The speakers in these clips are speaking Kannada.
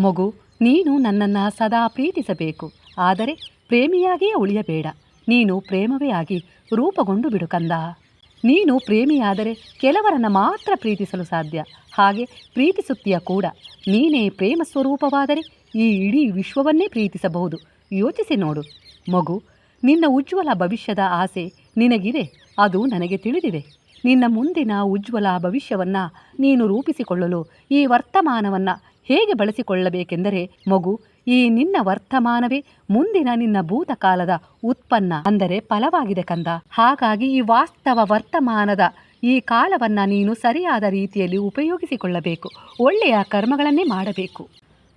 ಮಗು, ನೀನು ನನ್ನನ್ನು ಸದಾ ಪ್ರೀತಿಸಬೇಕು. ಆದರೆ ಪ್ರೇಮಿಯಾಗಿಯೇ ಉಳಿಯಬೇಡ. ನೀನು ಪ್ರೇಮವೇ ಆಗಿ ರೂಪಗೊಂಡು ಬಿಡು ಕಂದ. ನೀನು ಪ್ರೇಮಿಯಾದರೆ ಕೆಲವರನ್ನು ಮಾತ್ರ ಪ್ರೀತಿಸಲು ಸಾಧ್ಯ. ಹಾಗೆ ಪ್ರೀತಿಸುತ್ತೀಯ ಕೂಡ. ನೀನೇ ಪ್ರೇಮ ಸ್ವರೂಪವಾದರೆ ಈ ಇಡೀ ವಿಶ್ವವನ್ನೇ ಪ್ರೀತಿಸಬಹುದು. ಯೋಚಿಸಿ ನೋಡು. ಮಗು, ನಿನ್ನ ಉಜ್ವಲ ಭವಿಷ್ಯದ ಆಸೆ ನಿನಗಿದೆ. ಅದು ನನಗೆ ತಿಳಿದಿದೆ. ನಿನ್ನ ಮುಂದಿನ ಉಜ್ವಲ ಭವಿಷ್ಯವನ್ನು ನೀನು ರೂಪಿಸಿಕೊಳ್ಳಲು ಈ ವರ್ತಮಾನವನ್ನು ಹೇಗೆ ಬಳಸಿಕೊಳ್ಳಬೇಕೆಂದರೆ, ಮಗು, ಈ ನಿನ್ನ ವರ್ತಮಾನವೇ ಮುಂದಿನ ನಿನ್ನ ಭೂತಕಾಲದ ಉತ್ಪನ್ನ ಅಂದರೆ ಫಲವಾಗಿದೆ ಕಂದ. ಹಾಗಾಗಿ ಈ ವಾಸ್ತವ ವರ್ತಮಾನದ ಈ ಕಾಲವನ್ನು ನೀನು ಸರಿಯಾದ ರೀತಿಯಲ್ಲಿ ಉಪಯೋಗಿಸಿಕೊಳ್ಳಬೇಕು. ಒಳ್ಳೆಯ ಕರ್ಮಗಳನ್ನೇ ಮಾಡಬೇಕು.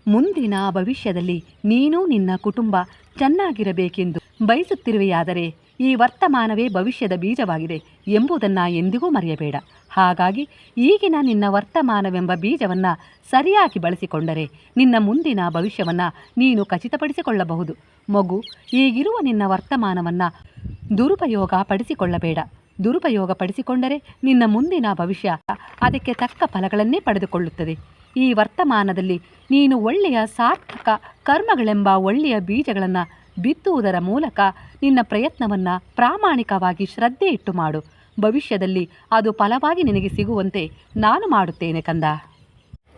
ಮುಂದಿನ ಭವಿಷ್ಯದಲ್ಲಿ ನೀನು ನಿನ್ನ ಕುಟುಂಬ ಚೆನ್ನಾಗಿರಬೇಕೆಂದು ಬಯಸುತ್ತಿರುವೆಯಾದರೆ ಈ ವರ್ತಮಾನವೇ ಭವಿಷ್ಯದ ಬೀಜವಾಗಿದೆ ಎಂಬುದನ್ನು ಎಂದಿಗೂ ಮರೆಯಬೇಡ. ಹಾಗಾಗಿ ಈಗಿನ ನಿನ್ನ ವರ್ತಮಾನವೆಂಬ ಬೀಜವನ್ನು ಸರಿಯಾಗಿ ಬಳಸಿಕೊಂಡರೆ ನಿನ್ನ ಮುಂದಿನ ಭವಿಷ್ಯವನ್ನು ನೀನು ಖಚಿತಪಡಿಸಿಕೊಳ್ಳಬಹುದು. ಮಗು, ಈಗಿರುವ ನಿನ್ನ ವರ್ತಮಾನವನ್ನು ದುರುಪಯೋಗ ಪಡಿಸಿಕೊಳ್ಳಬೇಡ ದುರುಪಯೋಗ ಪಡಿಸಿಕೊಂಡರೆ ನಿನ್ನ ಮುಂದಿನ ಭವಿಷ್ಯ ಅದಕ್ಕೆ ತಕ್ಕ ಫಲಗಳನ್ನೇ ಪಡೆದುಕೊಳ್ಳುತ್ತದೆ. ಈ ವರ್ತಮಾನದಲ್ಲಿ ನೀನು ಒಳ್ಳೆಯ ಸಾರ್ಥಕ ಕರ್ಮಗಳೆಂಬ ಒಳ್ಳೆಯ ಬೀಜಗಳನ್ನು ಬಿತ್ತುವುದರ ಮೂಲಕ ನಿನ್ನ ಪ್ರಯತ್ನವನ್ನು ಪ್ರಾಮಾಣಿಕವಾಗಿ ಶ್ರದ್ಧೆ ಇಟ್ಟು ಮಾಡು. ಭವಿಷ್ಯದಲ್ಲಿ ಅದು ಫಲವಾಗಿ ನಿನಗೆ ಸಿಗುವಂತೆ ನಾನು ಮಾಡುತ್ತೇನೆ ಕಂದ.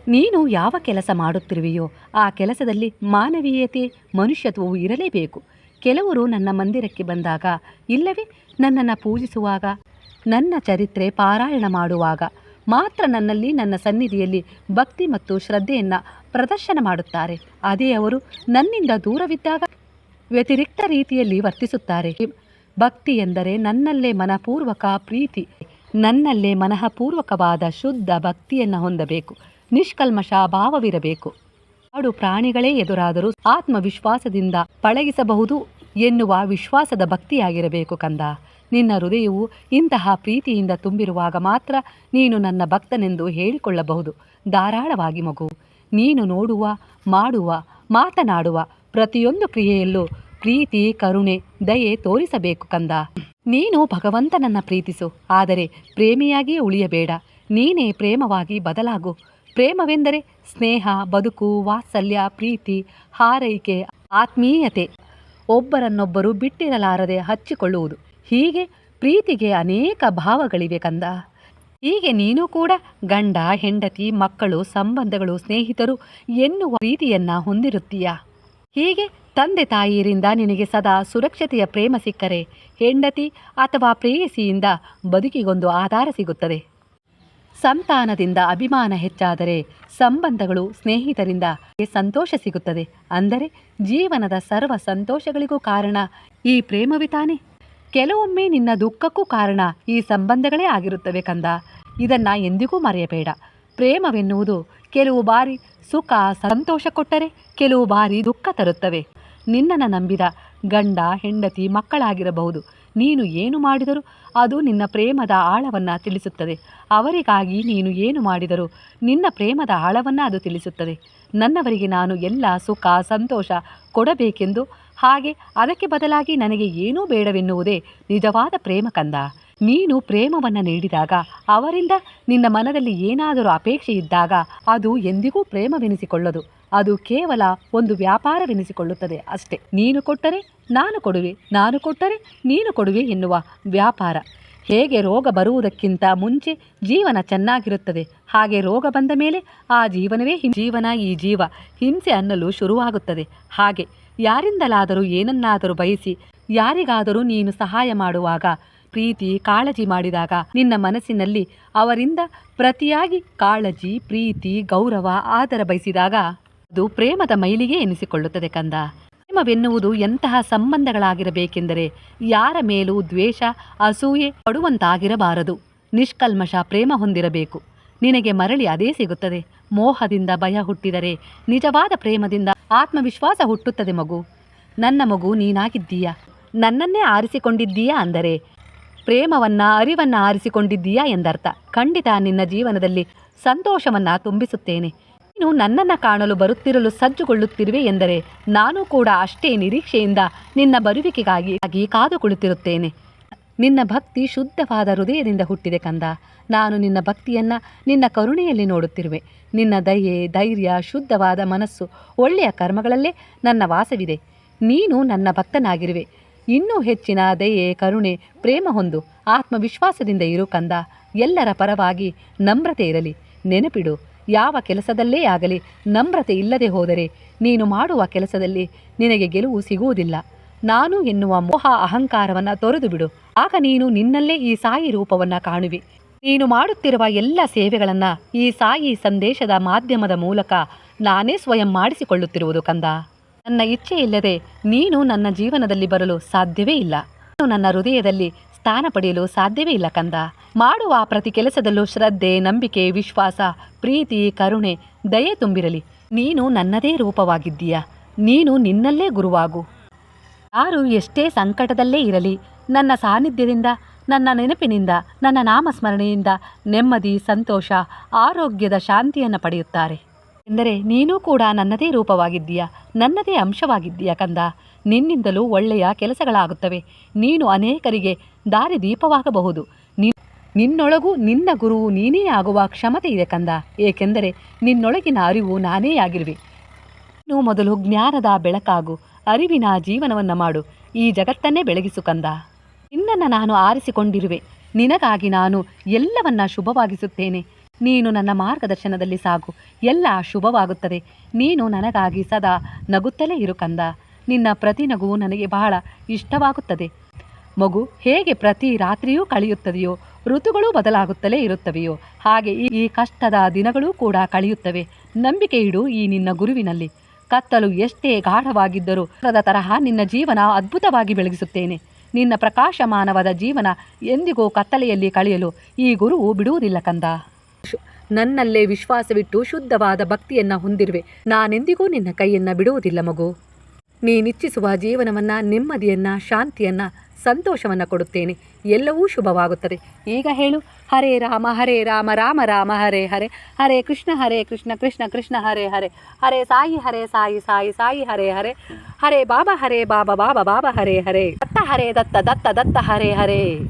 ನೀನು ಯಾವ ಕೆಲಸ ಮಾಡುತ್ತಿರುವೆಯೋ ಆ ಕೆಲಸದಲ್ಲಿ ಮಾನವೀಯತೆ, ಮನುಷ್ಯತ್ವವು ಇರಲೇಬೇಕು. ಕೆಲವರು ನನ್ನ ಮಂದಿರಕ್ಕೆ ಬಂದಾಗ, ಇಲ್ಲವೇ ನನ್ನನ್ನು ಪೂಜಿಸುವಾಗ, ನನ್ನ ಚರಿತ್ರೆ ಪಾರಾಯಣ ಮಾಡುವಾಗ ಮಾತ್ರ ನನ್ನಲ್ಲಿ ನನ್ನ ಸನ್ನಿಧಿಯಲ್ಲಿ ಭಕ್ತಿ ಮತ್ತು ಶ್ರದ್ಧೆಯನ್ನು ಪ್ರದರ್ಶನ ಮಾಡುತ್ತಾರೆ. ಅದೇ ಅವರು ನನ್ನಿಂದ ದೂರವಿದ್ದಾಗ ವ್ಯತಿರಿಕ್ತ ರೀತಿಯಲ್ಲಿ ವರ್ತಿಸುತ್ತಾರೆ. ಭಕ್ತಿ ಎಂದರೆ ನನ್ನಲ್ಲೇ ಮನಪೂರ್ವಕ ಪ್ರೀತಿ, ನನ್ನಲ್ಲೇ ಮನಃಪೂರ್ವಕವಾದ ಶುದ್ಧ ಭಕ್ತಿಯನ್ನು ಹೊಂದಬೇಕು. ನಿಷ್ಕಲ್ಮಶ ಭಾವವಿರಬೇಕು. ಕಾಡು ಪ್ರಾಣಿಗಳೇ ಎದುರಾದರೂ ಆತ್ಮವಿಶ್ವಾಸದಿಂದ ಪಳಗಿಸಬಹುದು ಎನ್ನುವ ವಿಶ್ವಾಸದ ಭಕ್ತಿಯಾಗಿರಬೇಕು ಕಂದ. ನಿನ್ನ ಹೃದಯವು ಇಂತಹ ಪ್ರೀತಿಯಿಂದ ತುಂಬಿರುವಾಗ ಮಾತ್ರ ನೀನು ನನ್ನ ಭಕ್ತನೆಂದು ಹೇಳಿಕೊಳ್ಳಬಹುದು. ಧಾರಾಳವಾಗಿ ಮಗು, ನೀನು ನೋಡುವ, ಮಾಡುವ, ಮಾತನಾಡುವ ಪ್ರತಿಯೊಂದು ಕ್ರಿಯೆಯಲ್ಲೂ ಪ್ರೀತಿ, ಕರುಣೆ, ದಯೆ ತೋರಿಸಬೇಕು ಕಂದ. ನೀನು ಭಗವಂತನನ್ನು ಪ್ರೀತಿಸು, ಆದರೆ ಪ್ರೇಮಿಯಾಗಿಯೇ ಉಳಿಯಬೇಡ. ನೀನೇ ಪ್ರೇಮವಾಗಿ ಬದಲಾಗು. ಪ್ರೇಮವೆಂದರೆ ಸ್ನೇಹ, ಬದುಕು, ವಾತ್ಸಲ್ಯ, ಪ್ರೀತಿ, ಹಾರೈಕೆ, ಆತ್ಮೀಯತೆ. ಒಬ್ಬರನ್ನೊಬ್ಬರು ಬಿಟ್ಟಿರಲಾರದೆ ಹಚ್ಚಿಕೊಳ್ಳುವುದು. ಹೀಗೆ ಪ್ರೀತಿಗೆ ಅನೇಕ ಭಾವಗಳಿವೆ ಕಂದ. ಹೀಗೆ ನೀನು ಕೂಡ ಗಂಡ, ಹೆಂಡತಿ, ಮಕ್ಕಳು, ಸಂಬಂಧಗಳು, ಸ್ನೇಹಿತರು ಎನ್ನುವ ಪ್ರೀತಿಯನ್ನು ಹೊಂದಿರುತ್ತೀಯ? ಹೀಗೆ ತಂದೆ ತಾಯಿಯರಿಂದ ನಿನಗೆ ಸದಾ ಸುರಕ್ಷತೆಯ ಪ್ರೇಮ ಸಿಕ್ಕರೆ, ಹೆಂಡತಿ ಅಥವಾ ಪ್ರೇಯಸಿಯಿಂದ ಬದುಕಿಗೊಂದು ಆಧಾರ ಸಿಗುತ್ತದೆ. ಸಂತಾನದಿಂದ ಅಭಿಮಾನ ಹೆಚ್ಚಾದರೆ ಸಂಬಂಧಗಳು ಸ್ನೇಹಿತರಿಂದ ಸಂತೋಷ ಸಿಗುತ್ತದೆ. ಅಂದರೆ ಜೀವನದ ಸರ್ವ ಸಂತೋಷಗಳಿಗೂ ಕಾರಣ ಈ ಪ್ರೇಮವಿತಾನೆ ಕೆಲವೊಮ್ಮೆ ನಿನ್ನ ದುಃಖಕ್ಕೂ ಕಾರಣ ಈ ಸಂಬಂಧಗಳೇ ಆಗಿರುತ್ತವೆ ಕಂದ. ಇದನ್ನು ಎಂದಿಗೂ ಮರೆಯಬೇಡ. ಪ್ರೇಮವೆನ್ನುವುದು ಕೆಲವು ಬಾರಿ ಸುಖ ಸಂತೋಷ ಕೊಟ್ಟರೆ ಕೆಲವು ಬಾರಿ ದುಃಖ ತರುತ್ತವೆ. ನಿನ್ನನ್ನು ನಂಬಿದ ಗಂಡ, ಹೆಂಡತಿ, ಮಕ್ಕಳಾಗಿರಬಹುದು. ನೀನು ಏನು ಮಾಡಿದರೂ ಅದು ನಿನ್ನ ಪ್ರೇಮದ ಆಳವನ್ನು ತಿಳಿಸುತ್ತದೆ. ಅವರಿಗಾಗಿ ನೀನು ಏನು ಮಾಡಿದರೂ ನಿನ್ನ ಪ್ರೇಮದ ಆಳವನ್ನು ಅದು ತಿಳಿಸುತ್ತದೆ. ನನ್ನವರಿಗೆ ನಾನು ಎಲ್ಲ ಸುಖ, ಸಂತೋಷ ಕೊಡಬೇಕೆಂದು ಹಾಗೆ ಅದಕ್ಕೆ ಬದಲಾಗಿ ನನಗೆ ಏನೂ ಬೇಡವೆನ್ನುವುದೇ ನಿಜವಾದ ಪ್ರೇಮ ಕಂದ. ನೀನು ಪ್ರೇಮವನ್ನು ನೀಡಿದಾಗ, ಅವರಿಂದ ನಿನ್ನ ಮನದಲ್ಲಿ ಏನಾದರೂ ಅಪೇಕ್ಷೆ ಇದ್ದಾಗ, ಅದು ಎಂದಿಗೂ ಪ್ರೇಮವೆನಿಸಿಕೊಳ್ಳದು. ಅದು ಕೇವಲ ಒಂದು ವ್ಯಾಪಾರವೆನಿಸಿಕೊಳ್ಳುತ್ತದೆ ಅಷ್ಟೇ. ನೀನು ಕೊಟ್ಟರೆ ನಾನು ಕೊಡುವೆ, ನಾನು ಕೊಟ್ಟರೆ ನೀನು ಕೊಡುವೆ ಎನ್ನುವ ವ್ಯಾಪಾರ. ಹೇಗೆ ರೋಗ ಬರುವುದಕ್ಕಿಂತ ಮುಂಚೆ ಜೀವನ ಚೆನ್ನಾಗಿರುತ್ತದೆ. ಹಾಗೆ ರೋಗ ಬಂದ ಮೇಲೆ ಆ ಜೀವನವೇ ಜೀವನ ಈ ಜೀವ. ಹಿಂಸೆ ಅನ್ನಲು ಶುರುವಾಗುತ್ತದೆ. ಹಾಗೆ ಯಾರಿಂದಲಾದರೂ ಏನನ್ನಾದರೂ ಬಯಸಿ, ಯಾರಿಗಾದರೂ ನೀನು ಸಹಾಯ ಮಾಡುವಾಗ ಪ್ರೀತಿ ಕಾಳಜಿ ಮಾಡಿದಾಗ ನಿನ್ನ ಮನಸ್ಸಿನಲ್ಲಿ ಅವರಿಂದ ಪ್ರತಿಯಾಗಿ ಕಾಳಜಿ, ಪ್ರೀತಿ, ಗೌರವ, ಆದರ ಬಯಸಿದಾಗ ಅದು ಪ್ರೇಮದ ಮೈಲಿಗೆ ಎನಿಸಿಕೊಳ್ಳುತ್ತದೆ ಕಂದ. ಪ್ರೇಮವೆನ್ನುವುದು ಎಂತಹ ಸಂಬಂಧಗಳಾಗಿರಬೇಕೆಂದರೆ ಯಾರ ಮೇಲೂ ದ್ವೇಷ, ಅಸೂಯೆ ಪಡುವಂತಾಗಿರಬಾರದು. ನಿಷ್ಕಲ್ಮಶ ಪ್ರೇಮ ಹೊಂದಿರಬೇಕು. ನಿನಗೆ ಮರಳಿ ಅದೇ ಸಿಗುತ್ತದೆ. ಮೋಹದಿಂದ ಭಯ ಹುಟ್ಟಿದರೆ ನಿಜವಾದ ಪ್ರೇಮದಿಂದ ಆತ್ಮವಿಶ್ವಾಸ ಹುಟ್ಟುತ್ತದೆ ಮಗು. ನನ್ನ ಮಗು ನೀನಾಗಿದ್ದೀಯಾ? ನನ್ನನ್ನೇ ಆರಿಸಿಕೊಂಡಿದ್ದೀಯಾ ಅಂದರೆ ಪ್ರೇಮವನ್ನ, ಅರಿವನ್ನ ಆರಿಸಿಕೊಂಡಿದ್ದೀಯಾ ಎಂದರ್ಥ. ಖಂಡಿತ ನಿನ್ನ ಜೀವನದಲ್ಲಿ ಸಂತೋಷವನ್ನ ತುಂಬಿಸುತ್ತೇನೆ. ನೀನು ನನ್ನನ್ನು ಕಾಣಲು ಬರುತ್ತಿರಲು ಸಜ್ಜುಗೊಳ್ಳುತ್ತಿರುವೆ ಎಂದರೆ ನಾನು ಕೂಡ ಅಷ್ಟೇ ನಿರೀಕ್ಷೆಯಿಂದ ನಿನ್ನ ಬರುವಿಕೆಗಾಗಿ ಆಗಿ ಕಾದು ಕುಳಿತಿರುತ್ತೇನೆ ನಿನ್ನ ಭಕ್ತಿ ಶುದ್ಧವಾದ ಹೃದಯದಿಂದ ಹುಟ್ಟಿದೆ ಕಂದ. ನಾನು ನಿನ್ನ ಭಕ್ತಿಯನ್ನ ನಿನ್ನ ಕರುಣೆಯಲ್ಲಿ ನೋಡುತ್ತಿರುವೆ. ನಿನ್ನ ದಯೆ, ಧೈರ್ಯ, ಶುದ್ಧವಾದ ಮನಸ್ಸು ಒಳ್ಳೆಯ ಕರ್ಮಗಳಲ್ಲೇ ನನ್ನ ವಾಸವಿದೆ. ನೀನು ನನ್ನ ಭಕ್ತನಾಗಿರುವೆ. ಇನ್ನೂ ಹೆಚ್ಚಿನ ದಯೆ, ಕರುಣೆ, ಪ್ರೇಮ ಹೊಂದು ಆತ್ಮವಿಶ್ವಾಸದಿಂದ ಇರು ಕಂದ. ಎಲ್ಲರ ಪರವಾಗಿ ನಮ್ರತೆ ಇರಲಿ. ನೆನಪಿಡು, ಯಾವ ಕೆಲಸದಲ್ಲೇ ಆಗಲಿ ನಮ್ರತೆ ಇಲ್ಲದೆ ಹೋದರೆ ನೀನು ಮಾಡುವ ಕೆಲಸದಲ್ಲಿ ನಿನಗೆ ಗೆಲುವು ಸಿಗುವುದಿಲ್ಲ. ನಾನು ಎನ್ನುವ ಮೋಹ ಅಹಂಕಾರವನ್ನು ತೊರೆದು ಬಿಡು ಆಗ ನೀನು ನಿನ್ನಲ್ಲೇ ಈ ಸಾಯಿ ರೂಪವನ್ನು ಕಾಣುವಿ. ನೀನು ಮಾಡುತ್ತಿರುವ ಎಲ್ಲ ಸೇವೆಗಳನ್ನು ಈ ಸಾಯಿ ಸಂದೇಶದ ಮಾಧ್ಯಮದ ಮೂಲಕ ನಾನೇ ಸ್ವಯಂ ಮಾಡಿಸಿಕೊಳ್ಳುತ್ತಿರುವುದು ಕಂದ. ನನ್ನ ಇಚ್ಛೆ ಇಲ್ಲದೆ ನೀನು ನನ್ನ ಜೀವನದಲ್ಲಿ ಬರಲು ಸಾಧ್ಯವೇ ಇಲ್ಲ. ನಾನು ನನ್ನ ಹೃದಯದಲ್ಲಿ ಸ್ಥಾನ ಪಡೆಯಲು ಸಾಧ್ಯವೇ ಇಲ್ಲ ಕಂದ. ಮಾಡುವ ಪ್ರತಿ ಕೆಲಸದಲ್ಲೂ ಶ್ರದ್ಧೆ, ನಂಬಿಕೆ, ವಿಶ್ವಾಸ, ಪ್ರೀತಿ, ಕರುಣೆ, ದಯೆ ತುಂಬಿರಲಿ. ನೀನು ನನ್ನದೇ ರೂಪವಾಗಿದ್ದೀಯ? ನೀನು ನಿನ್ನಲ್ಲೇ ಗುರುವಾಗು. ಯಾರು ಎಷ್ಟೇ ಸಂಕಟದಲ್ಲೇ ಇರಲಿ, ನನ್ನ ಸಾನ್ನಿಧ್ಯದಿಂದ, ನನ್ನ ನೆನಪಿನಿಂದ, ನನ್ನ ನಾಮಸ್ಮರಣೆಯಿಂದ ನೆಮ್ಮದಿ, ಸಂತೋಷ, ಆರೋಗ್ಯದ ಶಾಂತಿಯನ್ನು ಪಡೆಯುತ್ತಾರೆ. ಎಂದರೆ ನೀನೂ ಕೂಡ ನನ್ನದೇ ರೂಪವಾಗಿದ್ದೀಯ? ನನ್ನದೇ ಅಂಶವಾಗಿದ್ದೀಯ ಕಂದ? ನಿನ್ನಿಂದಲೂ ಒಳ್ಳೆಯ ಕೆಲಸಗಳಾಗುತ್ತವೆ. ನೀನು ಅನೇಕರಿಗೆ ದಾರಿ ದೀಪವಾಗಬಹುದು ನಿನ್ನೊಳಗೂ ನಿನ್ನ ಗುರುವು ನೀನೇ ಆಗುವ ಕ್ಷಮತೆ ಇದೆ ಕಂದ. ಏಕೆಂದರೆ ನಿನ್ನೊಳಗಿನ ಅರಿವು ನಾನೇ ಆಗಿರುವೆ. ನೀನು ಮೊದಲು ಜ್ಞಾನದ ಬೆಳಕಾಗು. ಅರಿವಿನ ಜೀವನವನ್ನು ಮಾಡು. ಈ ಜಗತ್ತನ್ನೇ ಬೆಳಗಿಸು ಕಂದ. ನಿನ್ನನ್ನು ನಾನು ಆರಿಸಿಕೊಂಡಿರುವೆ. ನಿನಗಾಗಿ ನಾನು ಎಲ್ಲವನ್ನ ಶುಭವಾಗಿಸುತ್ತೇನೆ. ನೀನು ನನ್ನ ಮಾರ್ಗದರ್ಶನದಲ್ಲಿ ಸಾಗು. ಎಲ್ಲ ಶುಭವಾಗುತ್ತದೆ. ನೀನು ನನಗಾಗಿ ಸದಾ ನಗುತ್ತಲೇ ಇರು ಕಂದ. ನಿನ್ನ ಪ್ರತಿ ನಗುವು ನನಗೆ ಬಹಳ ಇಷ್ಟವಾಗುತ್ತದೆ. ಮಗು, ಹೇಗೆ ಪ್ರತಿ ರಾತ್ರಿಯೂ ಕಳೆಯುತ್ತದೆಯೋ, ಋತುಗಳು ಬದಲಾಗುತ್ತಲೇ ಇರುತ್ತವೆಯೋ, ಹಾಗೆ ಈ- ಕಷ್ಟದ ದಿನಗಳೂ ಕೂಡ ಕಳೆಯುತ್ತವೆ. ನಂಬಿಕೆ ಇಡು ಈ ನಿನ್ನ ಗುರುವಿನಲ್ಲಿ. ಕತ್ತಲು ಎಷ್ಟೇ ಗಾಢವಾಗಿದ್ದರೂ ಅದರ ತರಹ ನಿನ್ನ ಜೀವನ ಅದ್ಭುತವಾಗಿ ಬೆಳಗಿಸುತ್ತೇನೆ. ನಿನ್ನ ಪ್ರಕಾಶಮಾನವಾದ ಜೀವನ ಎಂದಿಗೂ ಕತ್ತಲೆಯಲ್ಲಿ ಕಳೆಯಲು ಈ ಗುರುವು ಬಿಡುವುದಿಲ್ಲ ಕಂದ. ನನ್ನಲ್ಲೇ ವಿಶ್ವಾಸವಿಟ್ಟು ಶುದ್ಧವಾದ ಭಕ್ತಿಯನ್ನ ಹೊಂದಿರುವೆ. ನಾನೆಂದಿಗೂ ನಿನ್ನ ಕೈಯನ್ನ ಬಿಡುವುದಿಲ್ಲ ಮಗು. ನೀನಿಚ್ಛಿಸುವ ಜೀವನವನ್ನ, ನೆಮ್ಮದಿಯನ್ನ, ಶಾಂತಿಯನ್ನ, ಸಂತೋಷವನ್ನ ಕೊಡುತ್ತೇನೆ. ಎಲ್ಲವೂ ಶುಭವಾಗುತ್ತದೆ. ಈಗ ಹೇಳು. ಹರೇ ರಾಮ ಹರೇ ರಾಮ ರಾಮ ರಾಮ, ಹರೇ ಹರೇ. ಹರೇ ಕೃಷ್ಣ ಹರೇ ಕೃಷ್ಣ ಕೃಷ್ಣ ಕೃಷ್ಣ, ಹರೇ ಹರೇ. ಹರೇ ಸಾಯಿ ಹರೇ ಸಾಯಿ ಸಾಯಿ ಸಾಯಿ, ಹರೇ ಹರೇ. ಹರೇ ಬಾಬಾ ಹರೇ ಬಾಬಾ ಬಾಬಾ ಬಾಬಾ, ಹರೇ ಹರೇ. ದತ್ತ ಹರೇ ದತ್ತ ದತ್ತ ದತ್ತ, ಹರೇ ಹರೇ.